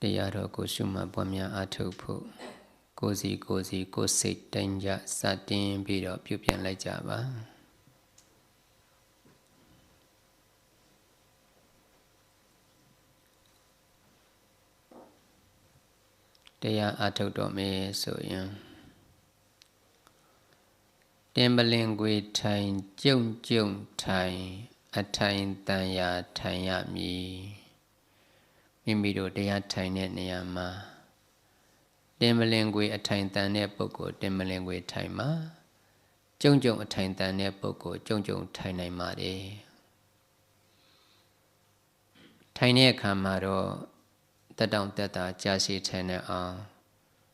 တရားတော်ကိုရှုမှတ်ပွားများအားထုတ်ဖို့ကိုစီကိုစီကိုစိတ်တိုင်းကြစတင်ပြီးတော့ပြုပြန်လိုက်ကြပါတရားအားထုတ်တော်မယ်ဆိုရင်တင်ပလင်ကွေထိုင်ကြုံကြုံထိုင် အထိုင်တန်ရာထိုင်ရမည် မိမိတို့တရားထိုင်တဲ့နေရာမှာတင်မလင်ကွေအထိုင်တန်တဲ့ပုဂ္ဂိုလ်တင်မလင်ကွေထိုင်မှာကြုံကြုံအထိုင်တန်တဲ့ပုဂ္ဂိုလ်ကြုံကြုံထိုင်နိုင်ပါတယ်ထိုင်တဲ့အခါမှာတော့တက်တောင့်တက်တာကြာရှည်ထိုင်နေအောင်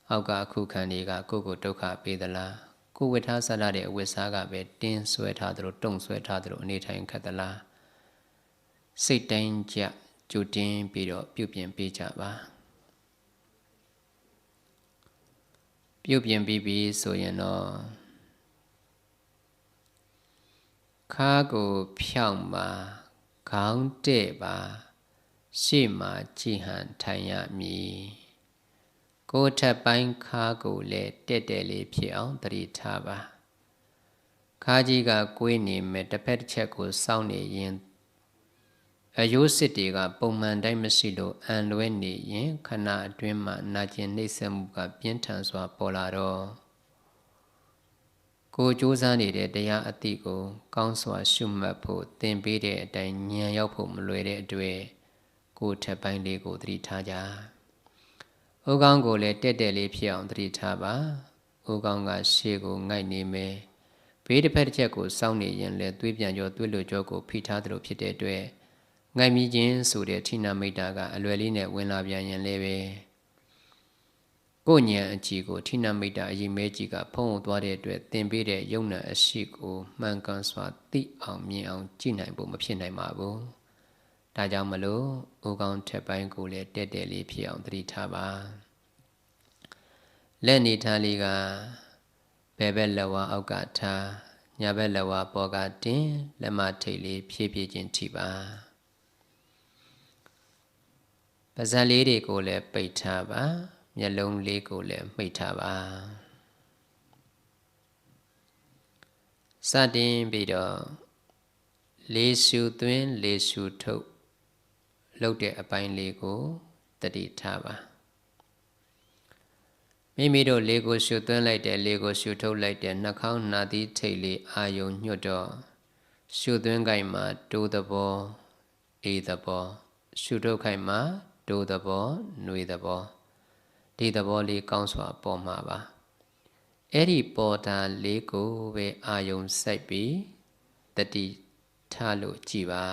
အောက်ကအခုခံတွေကကိုယ့်ကိုဒုက္ခပေးသလားကိုဝတ်ထားဆက်လာတဲ့အဝတ်စားကပဲတင်းဆွဲထားသလိုတုံဆွဲထားသလိုအနေထိုင်ခတ်သလားစိတ်တိုင်းကြ ကြိုတင်းပြီးတော့ပြုပြင်ပေးကြပါပြုပြင်ပြီးပြီဆိုရင်တော့ခါကိုဖြောင်းပါခေါင်းတဲ့ပါရှေ့မှာကြည်ဟန်ထိုင်ရမည်ကိုယ်ထက်ပိုင်းခါကိုလည်းတက်တက်လေးဖြစ်အောင်တတိထားပါခါကြီးကကွေးနေမယ်တစ်ဖက်တစ်ချက်ကိုစောင့်နေရင် အယိုးစစ်တွေကပုံမှန်တိုင်းမရှိလို့အံလွဲနေရင်ခဏအတွင်းမှာနာကျင်နှိမ့်ဆက်မှုကပြင်းထန်စွာပေါ်လာတော့ကိုကြိုးစားနေတဲ့တရားအတိကို ကောင်းစွာရှုမှတ်ဖို့သင်ပေးတဲ့အတိုင်းဉာဏ်ရောက်ဖို့မလွယ်တဲ့အတွက်ကိုထက်ပိုင်းလေးကိုသတိထားကြ။ဥကောင်းကိုလည်းတက်တက်လေးဖြစ်အောင်သတိထားပါ။ဥကောင်းကရှေ့ကိုငိုက်နေမယ်။ဘေးတစ်ဖက်တစ်ချက်ကိုစောင့်နေရင်လည်းသွေးပြန်ကြောသွေးလွကြောကိုဖိထားသလိုဖြစ်တဲ့အတွက် ငိုက်မိခြင်းဆိုတဲ့ဌိနမိတ်တာကအလွယ်လေးနဲ့ဝင်လာပြန်ရင်လည်းပဲကိုညံအကြည့်ကိုဌိနမိတ်တာအရင်မဲကြီးကဖုံးသွားတဲ့အတွက်သင်ပေးတဲ့ယုံနာအရှိကိုမှန်ကန်စွာသိအောင်မြင်အောင်ကြည့်နိုင်ဖို့မဖြစ်နိုင်ပါဘူး။ဒါကြောင့်မလို့ဥကောင်းထက်ပိုင်းကိုလည်းတက်တက်လေးဖြစ်အောင်သတိထားပါ။လက်နေထားလေးကဘယ်ဘက်လက်ဝါအောက်ကထားညာဘက်လက်ဝါပေါ်ကတင်းလက်မထိတ်လေးဖြည့်ဖြည့်ချင်းထိပါ။ ပါးစပ်လေးတွေကိုလည်းပိတ်ထားပါမျက်လုံးလေးကိုလည်းမှိတ်ထားပါစတင်ပြီးတော့လေးရှူသွင်းလေးရှူထုတ်လှုပ်တဲ့အပိုင်းလေးကိုတတိထားပါမိမိတို့လေးကိုရှူသွင်းလိုက်တယ်လေးကိုရှူထုတ်လိုက်တယ်နှာခေါင်းနာသီးထိတ်လေးအာယုံညွတ်တော့ရှူသွင်းခိုင်မှာတိုးသဘောအေးသဘောရှူထုတ်ခိုင်မှာ ဒိုသဘောຫນွေသဘောဒီသဘောလေးကောင်းစွာပေါ်မှာပါအဲ့ဒီပေါ်တာလေးကိုပဲအာယုံစိုက်ပြီးတတိထားလို့ကြည်ပါ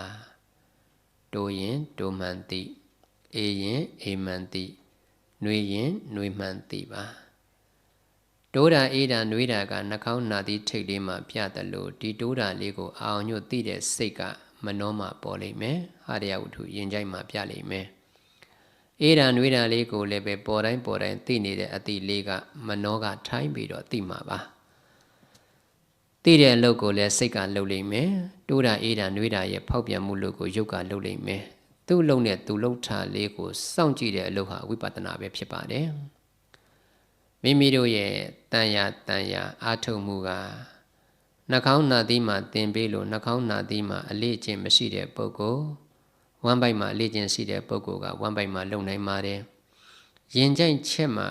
ဒိုရင်ဒိုမှန်တိအေးရင်အေးမှန်တိနှွေရင်နှွေမှန်တိပါဒိုးတာအေးတာနှွေးတာကနှာခေါင်းနာသီးထိတ်လေးမှာပြတယ်လို့ဒီဒိုးတာလေးကိုအာအောင်ညွတ်သိတဲ့စိတ်ကမနှောမှပေါ်လိမ့်မယ်ဟာရယဝတ္ထုရင်ကြိုက်မှာပြလိမ့်မယ် အေးတာနှွေးတာလေးကိုလည်းပဲပေါ်တိုင်းပေါ်တိုင်းသိနေတဲ့အသည့်လေးကမနှောကထိုင်းပြီးတော့သိမှာပါသိတဲ့အလုပ်ကိုလည်းစိတ်ကလုပ်လိမ့်မယ်တိုးတာအေးတာနှွေးတာရဲ့ဖောက်ပြန်မှုလို့ကိုရုပ်ကလုပ်လိမ့်မယ်သူ့အလုပ်နဲ့သူလှုပ်ထားလေးကိုစောင့်ကြည့်တဲ့အလုပ်ဟာဝိပဿနာပဲဖြစ်ပါတယ်မိမိတို့ရဲ့တန်ရာတန်ရာအာထုံမှုကနှာခေါင်းနာသီးမှာတင်ပေးလို့နှာခေါင်းနာသီးမှာအလေးအကျင့်မရှိတဲ့ပုဂ္ဂိုလ် ဝမ်းပိုက်မှာလေ့ကျင့်ရှိတဲ့ပုဂ္ဂိုလ်ကဝမ်းပိုက်မှာလုံနိုင်ပါတယ်ရင်ကြိုက်ချက်မှာ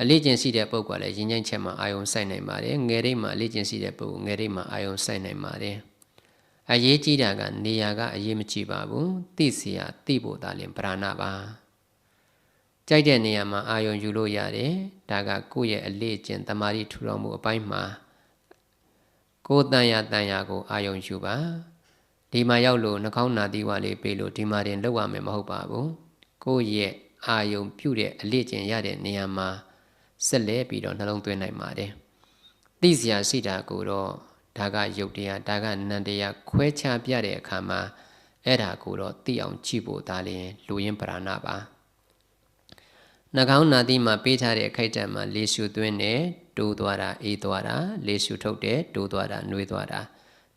အလေးကျင့်ရှိတဲ့ပုဂ္ဂိုလ်ကလည်းရင်ကြိုက်ချက်မှာအာယုံစိုက်နိုင်ပါတယ်ငယ်ရိပ်မှာလေ့ကျင့်ရှိတဲ့ပုဂ္ဂိုလ်ငယ်ရိပ်မှာအာယုံစိုက်နိုင်ပါတယ်အရေးကြီးတာကနေရာကအရေးမကြီးပါဘူးသိစီရသိဖို့သာလင်ပရဏပါကြိုက်တဲ့နေရာမှာအာယုံယူလို့ရတယ်ဒါကကိုယ့်ရဲ့အလေးကျင့်တမာတိထူထောင်မှုအပိုင်းမှာကိုယ်တန်ရတန်ရကိုအာယုံယူပါ ဒီမှာရောက်လို့နှာခေါင်းနာသီးဝါလေးပေးလို့ဒီမှာတင်လောက်ရမယ်မဟုတ်ပါဘူးကိုယ့်ရဲ့အာယုံပြုတဲ့အလေးကျင့်ရတဲ့နေရာမှာဆက်လက်ပြီးတော့နှလုံးသွင်းနိုင်ပါတယ်သိစရာရှိတာကိုတော့ဒါကယုတ်တရားဒါကနန္တရားခွဲခြားပြတဲ့အခါမှာအဲ့ဒါကိုတော့သိအောင်ကြည့်ဖို့ဒါလည်းလူရင်းပရဏပါနှကောင်းနာတိမှာပေးထားတဲ့ခိုက်တံမှာလေရှုသွင်းတယ်တိုးသွားတာအေးသွားတာလေရှုထုတ်တယ်တိုးသွားတာနှွေးသွားတာ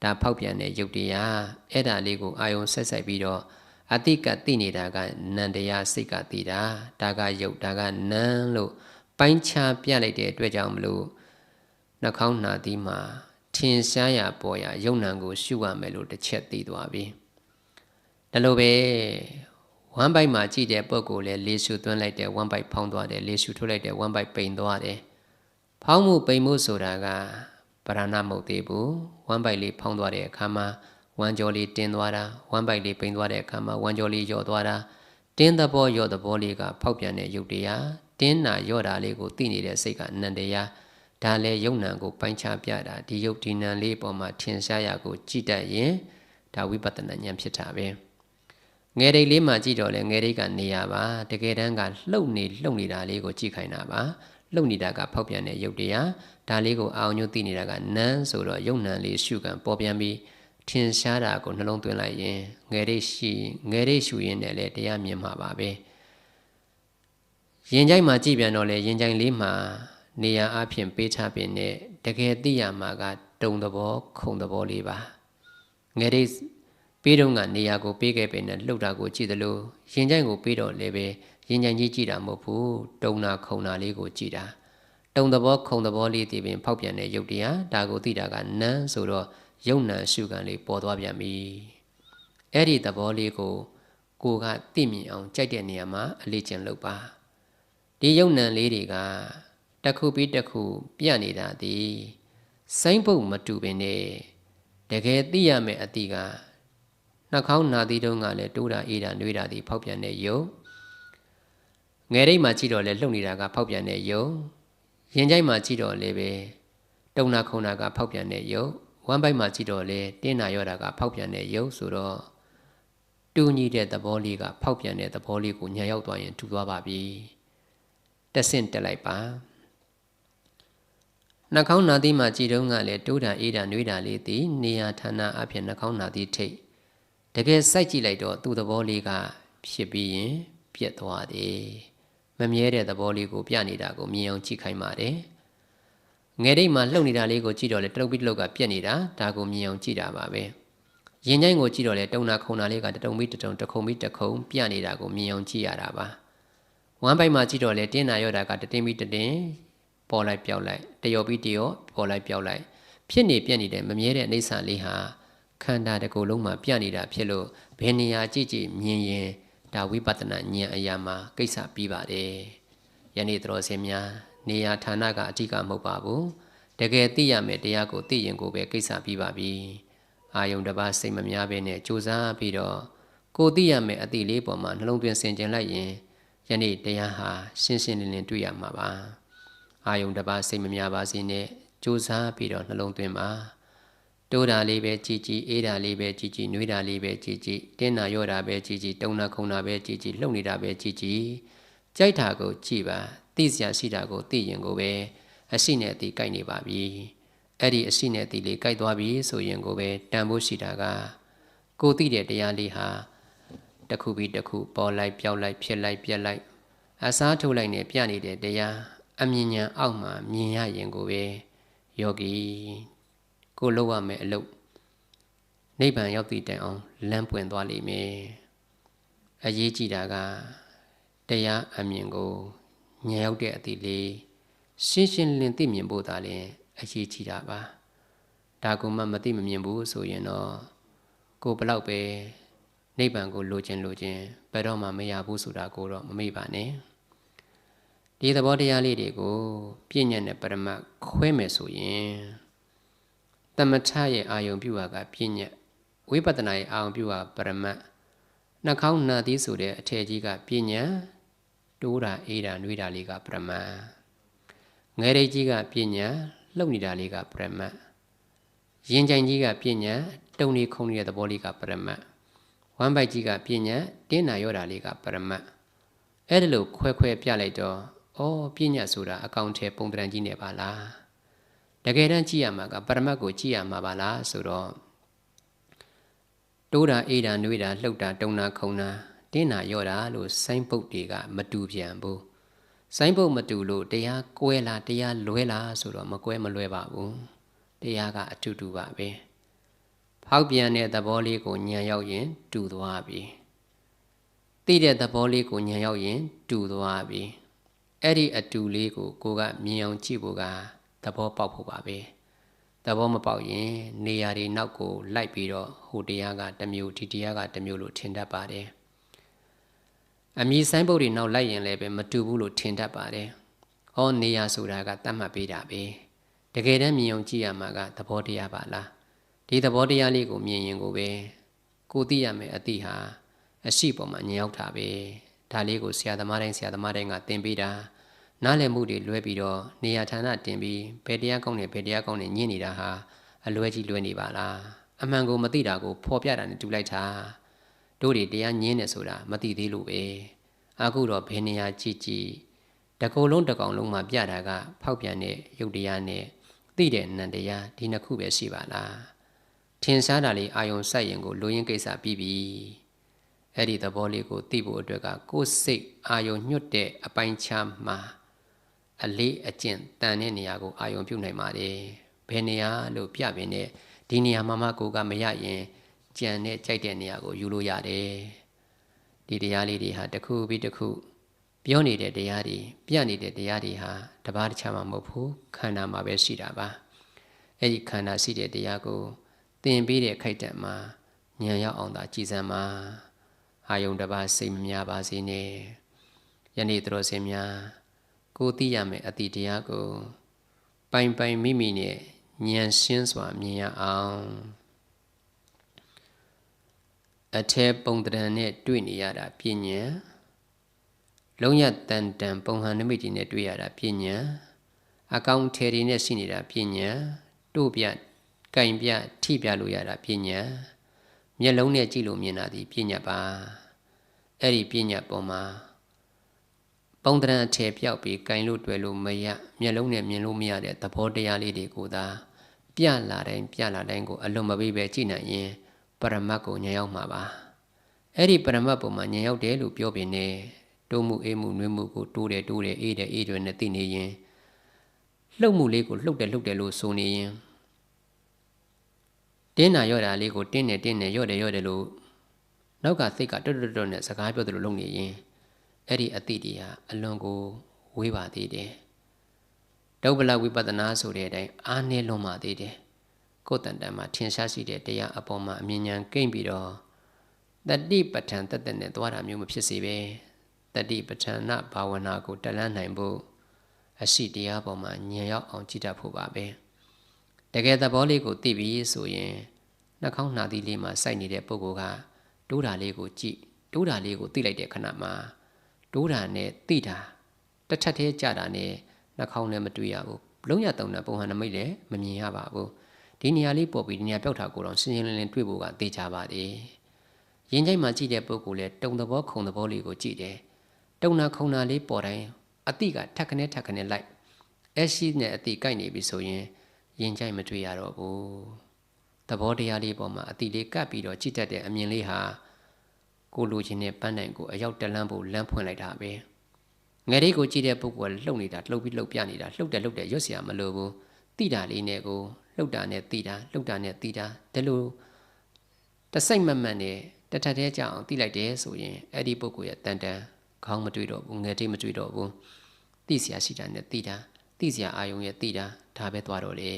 ဒါဖောက်ပြန်တဲ့ယုတ်တရားအဲ့ဒါလေးကိုအာယုံဆက်ဆက်ပြီးတော့အတိကသိနေတာကနန္တရားစိတ်ကသိတာဒါကယုတ်ဒါကနံလို့ပိုင်းခြားပြလိုက်တဲ့အတွက်ကြောင့်မလို့နှာခေါင်းနှာသီးမှာထင်ရှားရပေါ်ရယုံနံကို ရှုရမယ်လို့တစ်ချက်သိသွားပြီဒါလိုပဲဝမ်ဘိုက်မှာကြည့်တဲ့ပုံကိုလည်းလေးရှုသွင်းလိုက်တယ်ဝမ်ဘိုက်ဖောင်းသွားတယ်လေးရှုထုတ်လိုက်တယ်ဝမ်ဘိုက်ပိန်သွားတယ်ဖောင်းမှုပိန်မှုဆိုတာက ပရဏမဟုတ်သေးဘူးဝမ်ဘိုက်လေးဖောင်းသွားတဲ့အခါမှာဝမ်းကြောလေးတင်းသွားတာဝမ်းပိုက်လေးပိန်သွားတဲ့အခါမှာဝမ်းကြောလေးလျော့သွားတာတင်းသဘောလျော့သဘောလေးကဖောက်ပြန်တဲ့ယုတ်တရားတင်းနာလျော့တာလေးကိုသိနေတဲ့စိတ်ကအနန္တရားဒါလည်းယုံနံကိုပိုင်းခြားပြတာဒီယုတ်ဒီနံလေးပေါ်မှာထင်ရှားရကိုကြည့်တတ်ရင်ဒါဝိပဿနာဉာဏ်ဖြစ်တာပဲငယ်ရိတ်လေးမှကြည့်တော့လေငယ်ရိတ်ကနေရပါတကယ်တမ်းကလှုပ်နေလှုပ်နေတာလေးကိုကြည့်ခိုင်းတာပါ လှုပ်နေတာကဖောက်ပြန်တဲ့ယုတ်တရားဒါလေးကိုအာရုံညွှတ်သိနေတာကနန်းဆိုတော့ယုံနံလေးရှုကံပေါ်ပြန်ပြီးထင်ရှားတာကိုနှလုံးသွင်းလိုက်ရင်ငယ်ရိတ်ရှိငယ်ရိတ်ရှုရင်းနဲ့လည်းတရားမြင်မှာပါပဲရင်ကြိုက်မှာကြည့်ပြန်တော့လေရင်ကြိုက်လေးမှာနေရာအဖြစ်ပေးထားပင်နဲ့တကယ်သိရမှာကတုံသဘောခုံသဘောလေးပါငယ်ရိတ်ပေးတော့ကနေရာကိုပေးခဲ့ပင်နဲ့လှုပ်တာကိုကြည့်သလိုရင်ကြိုက်ကိုပေးတော့လည်းပဲ ရင်ကြိုက်ကြီးကြည့်တာမဟုတ်ဘူးတုံနာခုံနာလေးကိုကြည့်တာတုံသဘောခုံသဘောလေးတည်ပင်ဖောက်ပြန်တဲ့ယုတ်တရားဒါကိုသိတာကနန်းဆိုတော့ယုံနံရှုခံလေးပေါ်သွားပြန်ပြီအဲ့ဒီသဘောလေးကိုကိုကသိမြင်အောင်ကြိုက်တဲ့နေရာမှာအလေးကျင့်လုပ်ပါဒီယုံနံလေးတွေကတစ်ခုပြီးတစ်ခုပြနေတာဒီစိုင်းပုတ်မတူပင်နဲ့တကယ်သိရမယ့်အတိကနှာခေါင်းနာသီးတုံးကလည်းတိုးတာအေးတာနှွေးတာဒီဖောက်ပြန်တဲ့ယုံ ငယ်ရိတ်မှာကြည့်တော့လဲလှုပ်နေတာကဖောက်ပြန်တဲ့ယုံရင်ကြိုက်မှာကြည့်တော့လဲပဲတုံနာခုံနာကဖောက်ပြန်တဲ့ယုံဝမ်းပိုက်မှာကြည့်တော့လေတင်းနာရောတာကဖောက်ပြန်တဲ့ရုပ်ဆိုတော့တူညီတဲ့သဘောလေးကဖောက်ပြန်တဲ့သဘောလေးကိုညာရောက်သွားရင်ထူသွားပါပြီတက်ဆင့်တက်လိုက်ပါနှာခေါင်းနာသီးမှာကြည်တုံးကလည်းတိုးတာအေးတာနှွေးတာလေးသည်နေရာဌာနအဖြစ်နှာခေါင်းနာသီးထိတ်တကယ်စိုက်ကြည့်လိုက်တော့သူ့သဘောလေးကဖြစ်ပြီးရင်ပြက်သွားတယ် မမြဲတဲ့သဘောလေးကိုပြနေတာကိုမြင်အောင်ကြည့်ခိုင်းပါတယ်ငယ်တိတ်မှာလှုပ်နေတာလေးကိုကြည့်တော့လေတရုပ်ပြီးတလုတ်ကပြက်နေတာဒါကိုမြင်အောင်ကြည့်တာပါပဲရင်ချိုင်းကိုကြည့်တော့လေတုံနာခုံနာလေးကတတုံပြီးတတုံတခုံပြီးတခုံပြနေတာကိုမြင်အောင်ကြည့်ရတာပါဝမ်းပိုက်မှာကြည့်တော့လေတင်းနာရောတာကတတင်းပြီးတတင်းပေါ်လိုက်ပြောက်လိုက်တယောပြီးတယောပေါ်လိုက်ပြောက်လိုက်ဖြစ်နေပြက်နေတဲ့မမြဲတဲ့အိဋ္ဌာလေးဟာခန္ဓာတစ်ခုလုံးမှာပြနေတာဖြစ်လို့ဘယ်နေရာကြည့်ကြည့်မြင်ရင် ဒါဝိပဿနာဉာဏ်အရာမှာကိစ္စပြီးပါတယ်ယနေ့တော်စင်များနေရာဌာနကအဓိကမဟုတ်ပါဘူးတကယ်သိရမယ်တရားကိုသိရင်ကိုပဲကိစ္စပြီးပါပြီအာယုံတစ်ပါးစိတ်မများဘဲနဲ့ကြိုးစားပြီးတော့ကိုသိရမယ်အတိလေးပေါ်မှာနှလုံးသွင်းဆင်ခြင်လိုက်ရင်ယနေ့တရားဟာရှင်းရှင်းလင်းလင်းတွေ့ရမှာပါအာယုံတစ်ပါးစိတ်မများပါစေနဲ့ကြိုးစားပြီးတော့နှလုံးသွင်းပါ တိုးတာလေးပဲကြည်ကြည်အေးတာလေးပဲကြည်ကြည်နှွေးတာလေးပဲကြည်ကြည်တင်းတာရော့တာပဲကြည်ကြည်တုံတာခုံတာပဲကြည်ကြည်လှုပ်နေတာပဲကြည်ကြည်ကြိုက်တာကိုကြည်ပါသိစရာရှိတာကိုသိရင်ကိုပဲအရှိနဲ့အတိကြိုက်နေပါပြီအဲ့ဒီအရှိနဲ့အတိလေးကြိုက်သွားပြီဆိုရင်ကိုပဲတန်ဖို့ရှိတာကကိုသိတဲ့တရားလေးဟာတစ်ခုပြီးတစ်ခုပေါ်လိုက်ပြောက်လိုက်ဖြစ်လိုက်ပြက်လိုက်အစားထုတ်လိုက်နဲ့ပြနေတဲ့တရားအမြင်ညာအောက်မှာမြင်ရရင်ကိုပဲယောဂီ ကိုလောက်ရမယ်အလုပ်နိဗ္ဗာန်ရောက်တည်တိုင်အောင်လမ်းပွင့်သွားလိမ့်မယ်အရေးကြီးတာကတရားအမြင်ကိုညံရောက်တဲ့အသည့်လေးရှင်းရှင်းလင်းသိမြင်ဖို့သာလျှင်အရေးကြီးတာပါဒါကမှမသိမမြင်ဘူးဆိုရင်တော့ကိုဘလောက်ပဲနိဗ္ဗာန်ကိုလိုချင်လိုချင်ဘယ်တော့မှမရဘူးဆိုတာကိုတော့မမေ့ပါနဲ့ဒီသဘောတရားလေးတွေကိုပြည့်ညတ်နဲ့ပရမတ်ခွဲမယ်ဆိုရင် တမထရဲ့အာယုံပြုတာကပြည့်ညတ်ဝိပဿနာရဲ့အာယုံပြုတာပရမတ်နှာခေါင်းနာသီးဆိုတဲ့အထည်ကြီးကပြည့်ညတ်တိုးတာအေးတာနှွေးတာလေးကပရမတ်ငယ်ရိတ်ကြီးကပညာလှုပ်နေတာလေးကပရမတ်ရင်ကြိုင်ကြီးကပညာတုံနေခုံနေတဲ့သဘောလေးကပရမတ်ဝမ်းပိုက်ကြီးကပညာတင်းနာရောတာလေးကပရမတ်အဲ့ဒါလို့ခွဲခွဲပြလိုက်တော့ဩပညာဆိုတာအကောင်ထဲပုံတရံကြီးနေပါလား တကယ်တမ်းကြည့်ရမှာကပရမတ်ကိုကြည့်ရမှာပါလားဆိုတော့တိုးတာအေးတာနှွေးတာလှုပ်တာတုံတာခုံတာတင်းနာရော့တာလို့ဆိုင်းပုတ်တွေကမတူပြန်ဘူးဆိုင်းပုတ်မတူလို့တရားကွဲလားတရားလွဲလားဆိုတော့မကွဲမလွဲပါဘူးတရားကအတူတူပါပဲဖောက်ပြန်တဲ့သဘောလေးကိုညံရောက်ရင် တူသွားပြီသိတဲ့သဘောလေးကိုညံရောက်ရင် တူသွားပြီအဲ့ဒီအတူလေးကိုကိုကမြင်အောင်ကြည့်ဖို့က သဘောပေါက်ဖို့ပါပဲသဘောမပေါက်ရင် နေရာတွေနောက်ကိုလိုက်ပြီးတော့ဟိုတရားကတစ်မျိုးဒီတရားကတစ်မျိုးလို့ထင်တတ်ပါတယ်အမည်ဆိုင်ပုတ်တွေနောက်လိုက်ရင်လည်းပဲမတူဘူးလို့ထင်တတ်ပါတယ်။ဟောနေရာဆိုတာကတတ်မှတ်ပေးတာပဲ။တကယ်တမ်းမြင်အောင်ကြည့်ရမှာကသဘောတရားပါလား။ဒီသဘောတရားလေးကိုမြင်ရင်ကိုပဲကိုသိရမယ်အတိဟာအရှိပေါ်မှာညင်ရောက်တာပဲ။ဒါလေးကိုဆရာသမားတိုင်းဆရာသမားတိုင်းကသင်ပေးတာ နားလည်မှုတွေလွဲပြီးတော့နေရာဌာနတင်ပြီးဘယ်တရားကောင်းတယ်ဘယ်တရားကောင်းတယ်ညင်နေတာဟာအလွဲကြီးလွဲနေပါလား။အမှန်ကိုမသိတာကိုဖော်ပြတာနဲ့တူလိုက်တာ။တို့တွေတရားညင်းတယ်ဆိုတာမသိသေးလို့ပဲအခုတော့ဘယ်နေရာကြည့်ကြည့်တကုံလုံးတကောင်လုံးမှာပြတာက ဖောက်ပြန်တဲ့ရုပ်တရားနဲ့သိတဲ့နံတရားဒီနှစ်ခုပဲရှိပါလားထင်ရှားတာလေးအာယုံစိုက်ရင်ကိုလိုရင်းကိစ္စပြီးပြီအဲ့ဒီသဘောလေးကိုသိဖို့အတွက်ကကိုယ်စိတ်အာယုံညွတ်တဲ့အပိုင်းခြားမှာ အလေးအကျင့်တန်တဲ့နေရာကိုအာယုံပြုတ်နိုင်ပါတယ်ဘယ်နေရာလို့ပြပင်နဲ့ဒီနေရာမှာမှကိုကမရရင်ကြံနဲ့ကြိုက်တဲ့နေရာကိုယူလို့ရတယ်ဒီတရားလေးတွေဟာတစ်ခုပြီးတစ်ခုပြောနေတဲ့တရားတွေပြနေတဲ့တရားတွေဟာတပါးတခြားမှမဟုတ်ဘူးခန္ဓာမှာပဲရှိတာပါအဲ့ဒီခန္ဓာရှိတဲ့တရားကိုသင်ပြီးတဲ့ခိုက်တံမှာဉာဏ်ရောက်အောင်သာကြည်စမ်းပါအာယုံတပါးစိတ်မများပါစေနဲ့ယနေ့သတော်စင်များ ကိုသိရမယ်အတိတရားကိုပိုင်ပိုင်မိမိနဲ့ဉာဏ်ရှင်းစွာမြင်ရအောင်အထဲပုံတံနဲ့တွေ့နေရတာပြညာလုံးရတန်တန်ပုံဟန်နမိတ်တွေနဲ့တွေ့ရတာပြညာအကောင်ထေတွေနဲ့ရှိနေတာပြညာတို့ပြကင်ပြထိပြလို့ရတာပြညာမျက်လုံးနဲ့ကြည့်လို့မြင်တာဒီပြညာပါအဲ့ဒီပြညာပုံမှာ ပုံတံအထေပြောက်ပြီးကင်လို့တွေ့လို့မရမျက်လုံးနဲ့မြင်လို့မရတဲ့သဘောတရားလေးတွေကိုသာပြလာတိုင်းပြလာတိုင်းကိုအလွန်မပေးပဲကြည့်နိုင်ရင်ပရမတ်ကိုညံရောက်မှာပါအဲ့ဒီပရမတ်ပုံမှာညံရောက်တယ်လို့ပြောပြနေတိုးမှုအေးမှုနှွေးမှုကိုတိုးတယ်တိုးတယ်အေးတယ်အေးတယ်နဲ့သိနေရင်လှုပ်မှုလေးကိုလှုပ်တယ်လှုပ်တယ်လို့ဆိုနေရင်တင်းနာရော့တာလေးကိုတင်းတယ်တင်းတယ်ရော့တယ်ရော့တယ်လို့နောက်ကစိတ်ကတွတ်တွတ်တွတ်နဲ့စကားပြောတယ်လို့လုပ်နေရင် အဲ့ဒီအတိတီဟာအလွန်ကိုဝေးပါသေးတယ်ဒုဗ္ဗလဝိပဿနာဆိုတဲ့အတိုင်းအားနည်းလွန်ပါသေးတယ်ကိုယ်တန်တန်မှာထင်ရှားရှိတဲ့တရားအပေါ်မှာအမြင်ဉာဏ်ကိမ့်ပြီးတော့တတိပဋ္ဌာန်တက်တက်နဲ့သွားတာမျိုးမဖြစ်စေပဲတတိပဋ္ဌာနဘာဝနာကိုတလန်းနိုင်ဖို့အရှိတရားပေါ်မှာဉာဏ်ရောက်အောင်ကြည့်တတ်ဖို့ပါပဲတကယ်သဘောလေးကိုသိပြီဆိုရင်နှာခေါင်းနှာသီးလေးမှာစိုက်နေတဲ့ပုဂ္ဂိုလ်ကတိုးတာလေးကိုကြည့်တိုးတာလေးကိုသိလိုက်တဲ့ခဏမှာ တိုးတာနဲ့သိတာတစ်ထပ်သေးကြတာနဲ့နှာခေါင်းနဲ့မတွေ့ရဘူးလုံးရတုံတဲ့ပုံဟန်နမိတ်လည်းမမြင်ရပါဘူးဒီနေရာလေးပေါ်ပြီးဒီနေရာပြောက်တာကိုတော့ရှင်းရှင်းလင်းလင်းတွေ့ဖို့ကသိကြပါတယ်။ရင်ကြိုက်မှကြည့်တဲ့ပုဂ္ဂိုလ်လည်းတုံသဘောခုံသဘောလေးကိုကြည့်တယ်။တုံနာခုံနာလေးပေါ်တိုင်းအတိကထက်ခနဲ့ထက်ခနဲ့လိုက်အရှိနဲ့အတိကိုက်နေပြီဆိုရင်ရင်ကြိုက်မတွေ့ရတော့ဘူး။သဘောတရားလေးပေါ်မှာအတိလေးကပ်ပြီးတော့ကြည့်တတ်တဲ့အမြင်လေးဟာ ကိုလိုချင်တဲ့ပန်းတိုင်ကိုအရောက်တလန်းဖို့လမ်းဖွင့်လိုက်တာပဲ။ငယ်လေးကိုကြည့်တဲ့ပုဂ္ဂိုလ်ကလှုပ်နေတာလှုပ်ပြီးလှုပ်ပြနေတာလှုပ်တယ်လှုပ်တယ်ရွတ်เสียမလို့ဘူး။တိတာလေးနဲ့ကိုလှုပ်တာနဲ့တီးတာလှုပ်တာနဲ့တီးတာဒါလို့တစိတ်မမှန်နဲ့တထက်သေးကြအောင်တီးလိုက်တယ်ဆိုရင်အဲ့ဒီပုဂ္ဂိုလ်ရဲ့တန်တန်ခေါင်းမတွေ့တော့ဘူးငယ်တိတ်မတွေ့တော့ဘူးသိเสียရှိတာနဲ့တီးတာသိเสียအာယုံရဲ့တီးတာဒါပဲသွားတော့လေ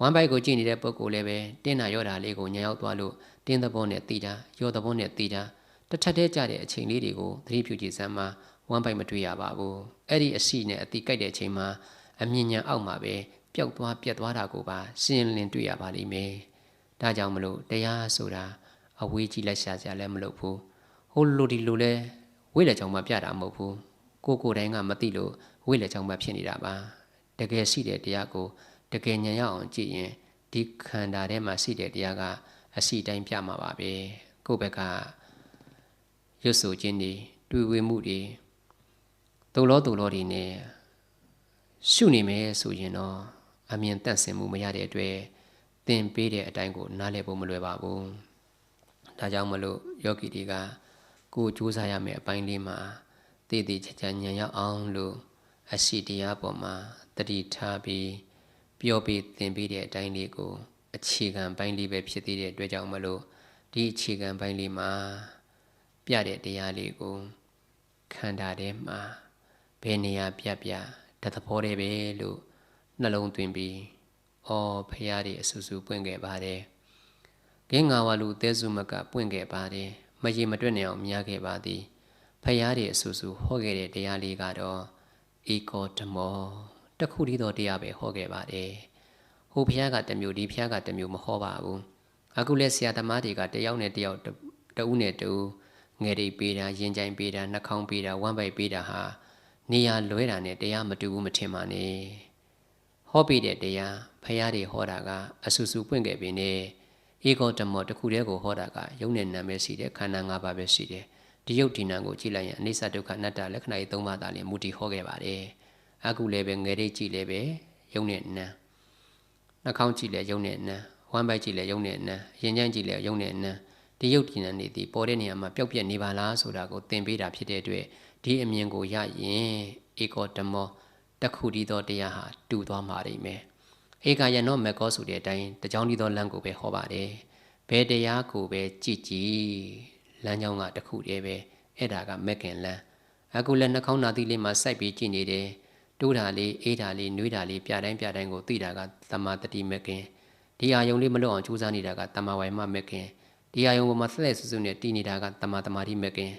ဝမ်ဘိုက်ကိုကြည့်နေတဲ့ပုဂ္ဂိုလ်လည်းပဲတင်းတာရောတာလေးကိုညံရောက်သွားလို့ တင်းသဘောနဲ့တီးတာရောသဘောနဲ့တီးတာတထက်သေးကြတဲ့အချိန်လေးတွေကိုသတိပြုကြည့်စမ်းမှာဝမ်ဘိုက်မတွေ့ရပါဘူးအဲ့ဒီအရှိနဲ့အတိကြိုက်တဲ့အချိန်မှာအမြင်ညာအောက်မှာပဲပျောက်သွားပြက်သွားတာကိုပါရှင်းလင်းတွေ့ရပါလိမ့်မယ်။ဒါကြောင့်မလို့တရားဆိုတာအဝေးကြီးလက်ရှာစရာလည်းမလုပ်ဘူး။ဟိုလိုဒီလိုလဲဝိလက်ချောင်းမှပြတာမဟုတ်ဘူး။ကိုကိုတိုင်းကမသိလို့ဝိလက်ချောင်းမှဖြစ်နေတာပါ။တကယ်ရှိတဲ့တရားကိုတကယ်ဉာဏ်ရအောင်ကြည့်ရင်ဒီခန္ဓာထဲမှာရှိတဲ့တရားက အစီတိုင်းပြမှာပါပဲ။ကိုယ့်ဘက်ကရွတ်ဆိုခြင်းတွေတွေ့ဝေမှုတွေဒုလောဒုလောတွေနဲ့ရှုနေမယ်ဆိုရင်တော့အမြင်တန့်စင်မှုမရတဲ့အတွက်သင်ပေးတဲ့အတိုင်းကိုနားလည်ဖို့မလွယ်ပါဘူး။ဒါကြောင့်မလို့ယောဂီတွေကကိုယ်ကြိုးစားရမယ့်အပိုင်းလေးမှာတည်တည်ချာချာဉာဏ်ရောက်အောင်လို့အရှိတရားပေါ်မှာတတိထားပြီးပြောပြီးသင်ပေးတဲ့အတိုင်းလေးကို အခြေခံပိုင်းလေးပဲဖြစ်သေးတဲ့အတွက်ကြောင့်မလို့ဒီအခြေခံပိုင်းလေးမှာ ပြတဲ့တရားလေးကိုခန္ဓာထဲမှာဘယ်နေရာပြပြတသဘောတည်းပဲလို့နှလုံးသွင်းပြီးအော်ဖရာတွေအဆူဆူပွင့်ခဲ့ပါတယ်။ဂင်းငါဝလူသဲစုမကပွင့်ခဲ့ပါတယ်။မရေမတွက်နေအောင်မြားခဲ့ပါသည်။ဖရာတွေအဆူဆူဟောခဲ့တဲ့တရားလေးကတော့ဧကောဓမောတခုတည်းသောတရားပဲဟောခဲ့ပါတယ်။ ဟိုဖရာကတမျိုးဒီဖရာကတမျိုးမဟောပါဘူး။အခုလဲဆရာသမားတွေကတယောက်နဲ့တယောက်တဦးနဲ့တဦးငယ်တွေပေးတာရင်ကြိုင်ပေးတာနှာခေါင်းပေးတာဝမ်းပိုက်ပေးတာဟာနေရာလွဲတာနဲ့တရားမတူဘူးမထင်ပါနဲ့ဟောပြတဲ့တရားဖရာတွေဟောတာကအဆူဆူပွင့်ခဲ့ပြီနဲ့ဧကောတမောတခုတည်းကိုဟောတာကယုံနဲ့နာမည်ရှိတယ်ခန္ဓာ၅ပါးပဲရှိတယ်ဒီယုတ်ဒီနံကိုကြည့်လိုက်ရင်အနိစ္စဒုက္ခအနတ္တလက္ခဏာကြီး၃ပါးသာလျှင်မူတည်ဟောခဲ့ပါတယ်အခုလည်းပဲငယ်လေးကြည့်လည်းပဲယုံနဲ့နာ နှာခေါင်းကြည့်လည်းယုံနဲ့နာဝမ်းပိုက်ကြည့်လည်းယုံနဲ့နာရင်ကြမ်းကြည့်လည်းယုံနဲ့နာဒီယုတ်ဒီနံနေသည်ပေါ်တဲ့နေရာမှာပျောက်ပြက်နေပါလားဆိုတာကိုသင်ပေးတာဖြစ်တဲ့အတွက်ဒီအမြင်ကိုရရင်ဧကောတမောတခုတည်းသောတရားဟာတူသွားမှာနေမယ်ဧကယနောမေကောဆိုတဲ့အတိုင်းတကြောင်ဒီသောလမ်းကိုပဲဟောပါတယ်ဘယ်တရားကိုပဲကြည်ကြည်လမ်းကြောင်းကတခုတည်းပဲအဲ့ဒါကမက်ကင်လမ်းအခုလည်းနှာခေါင်းနာသီးလေးမှာစိုက်ပြီးကြည်နေတယ် တိုးတာလေးအေးတာလေးနှွေးတာလေးပြတိုင်းပြတိုင်းကိုသိတာကသမာတတိမက်ကင်ဒီအာယုံလေးမလွတ်အောင်ကြိုးစားနေတာကတမာဝိုင်မမက်ကင်ဒီအာယုံပေါ်မှာဆက်လက်စွစွနဲ့တည်နေတာကတမာတမာတိမက်ကင်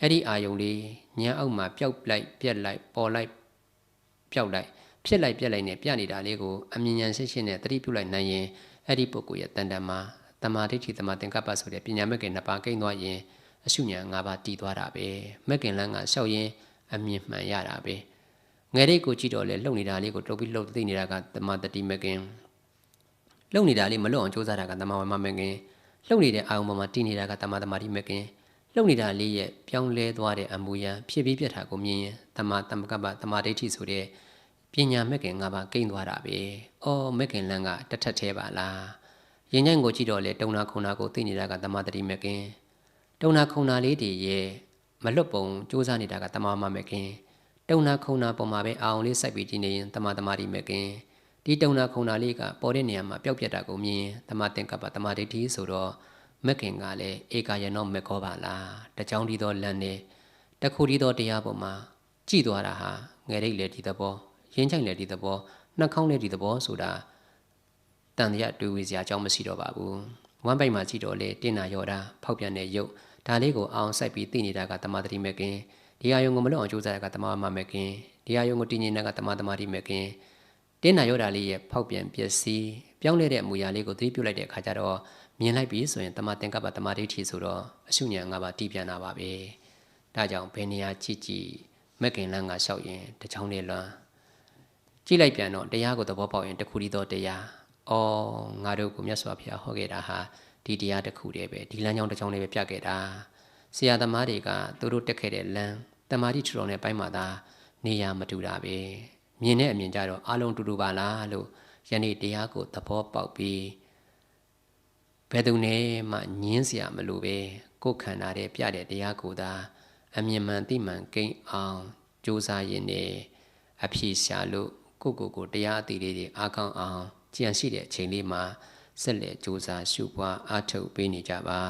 အဲ့ဒီအာယုံလေးညံအောက်မှာပျောက်လိုက်ပြက်လိုက်ပေါ်လိုက်ပျောက်လိုက်ဖြစ်လိုက်ပြက်လိုက်နဲ့ပြနေတာလေးကိုအမြင်ဉာဏ်ရှိရှိနဲ့သတိပြုလိုက်နိုင်ရင်အဲ့ဒီပုဂ္ဂိုလ်ရဲ့တန်တန်မှာတမာဒိဋ္ဌိတမာသင်္ကပ္ပဆိုတဲ့ပညာမက်ကင်နှစ်ပါးကိန်းသွားရင်အရှုဉာဏ်၅ပါးတည်သွားတာပဲမက်ကင်လန်းကလျှောက်ရင်အမြင်မှန်ရတာပဲ ငယ်လေးကိုကြည့်တော့လေလှုပ်နေတာလေးကိုတုပ်ပြီးလှုပ်သိနေတာကတမာတတိမက်ကင်လှုပ်နေတာလေးမလွတ်အောင်ကြိုးစားတာကတမာဝမမက်ကင်လှုပ်နေတဲ့အာယုံပေါ်မှာတည်နေတာကတမာတမာတိမက်ကင်လှုပ်နေတာလေးရဲ့ပြောင်းလဲသွားတဲ့အမူအရာဖြစ်ပြီးပြတ်တာကိုမြင်ရင်တမတမကပတမဒိဋ္ဌိဆိုတဲ့ပညာမက်ကင်ငါးပါးကိန်းသွားတာပဲ။အော်မက်ကင်လန်းကတထက်သေးပါလား။ရင်ညံ့ကိုကြည့်တော့လေတုံနာခုံနာကိုသိနေတာကတမတတိမက်ကင်။တုံနာခုံနာလေးတွေရဲ့မလွတ်ပုံစူးစမ်းနေတာကတမမမက်ကင်။ တုံနာခုံနာပုံမှာပဲအာအောင်လေးစိုက်ပြီးကြည့်နေရင်တမတမတိမက်ကင်။ဒီတုံနာခုံနာလေးကပေါ်တဲ့နေရာမှာပျောက်ပြတ်တာကိုမြင်တမတင်ကပ္ပတမဒိဋ္ဌိဆိုတော့မက်ခင်ကလည်းဧကယနောမက်ခောပါလားတကြောင်ဒီသောလမ်းနဲ့တခုဒီသောတရားပေါ်မှာကြည်သွားတာဟာငယ်ရိတ်လေဒီသဘောရင်းချိုင်လေဒီသဘောနှာခေါင်းလေဒီသဘောဆိုတာတန်တရားတွေ့ဝေစရာအကြောင်းမရှိတော့ပါဘူးဝမ်းပိုက်မှာကြည့်တော့လေတင်နာရော်တာဖောက်ပြန်တဲ့ရုပ်ဒါလေးကိုအောင်စိုက်ပြီးသိနေတာကတမတိမကင် ဒီအာယုံကိုမလွတ်အောင်ကြိုးစားတာကတမမမကင်ဒီအာယုံကိုတည်ငြိမ်တာကတမတမတိမကင်တင်းနာရောတာလေးရဲ့ဖောက်ပြန်ပျက်စီးပြောင်းလဲတဲ့အမူအရာလေးကိုသတိပြုလိုက်တဲ့အခါကျတော့မြင်လိုက်ပြီဆိုရင်တမသင်္ကပ္ပတမဒိဋ္ဌိဆိုတော့အရှုညာ၅ပါးတည်ပြန်တာပါပဲဒါကြောင့်ဘယ်နေရာကြည့်ကြည့်မက်ကင်လန်းကလျှောက်ရင်တချောင်းလေးလွမ်းကြည့်လိုက်ပြန်တော့တရားကိုသဘောပေါက်ရင်တခုတည်းသောတရားအော်ငါတို့ကိုမြတ်စွာဘုရားဟောခဲ့တာဟာဒီတရားတစ်ခုတည်းပဲဒီလမ်းကြောင်းတစ်ကြောင်းလေးပဲပြခဲ့တာ ဆရာသမားတွေကသူတို့တက်ခဲ့တဲ့လမ်းတမာတိထူတော်နဲ့ပိုင်းမှာသာနေရာမတူတာပဲမြင်တဲ့အမြင်ကြတော့အလုံးတူတူပါလားလို့ယနေ့တရားကိုသဘောပေါက်ပြီးဘယ်သူနဲ့မှညင်းစရာမလိုပဲကိုယ်ခန္ဓာတဲ့ပြတဲ့တရားကိုသာအမြင်မှန်သိမှန်ကိန်းအောင်ကြိုးစားရင်းနဲ့အဖြေရှာလို့ကိုကိုကိုတရားအသေးလေးတွေအားကောင်းအောင်ကြံရှိတဲ့အချိန်လေးမှာဆက်လက်ကြိုးစားရှုပွားအားထုတ်ပေးနေကြပါ